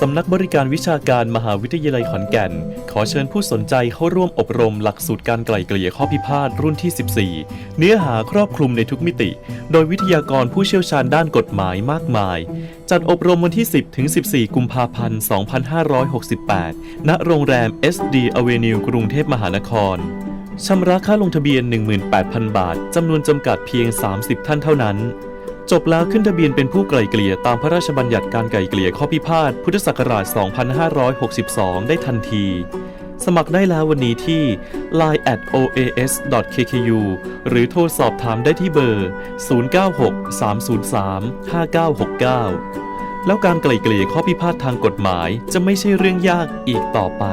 สำนักบริการวิชาการมหาวิทยาลัยขอนแก่น ขอเชิญผู้สนใจเข้าร่วมอบรมหลักสูตรการไกล่เกลี่ยข้อพิพาทรุ่นที่ 14 เนื้อหาครอบคลุมในทุกมิติ โดยวิทยากรผู้เชี่ยวชาญด้านกฎหมายมากมาย จัดอบรมวันที่ 10 ถึง 14 กุมภาพันธ์ 2568 ณ โรงแรม SD Avenue กรุงเทพมหานครชำระค่าลงทะเบียน 18,000 บาทจำนวนจำกัดเพียง 30 ท่านเท่านั้น จบแล้วขึ้นทะเบียนเป็นผู้ไกล่เกลี่ยตามพระราชบัญญัติการไกล่เกลี่ยข้อพิพาทพุทธศักราช 2562 ได้ทันที สมัครได้แล้ววันนี้ที่ line at oas.kku หรือโทรสอบถามได้ที่เบอร์ 096-303-5969 แล้วการไกล่เกลี่ยข้อพิพาททางกฎหมายจะไม่ใช่เรื่องยากอีกต่อไป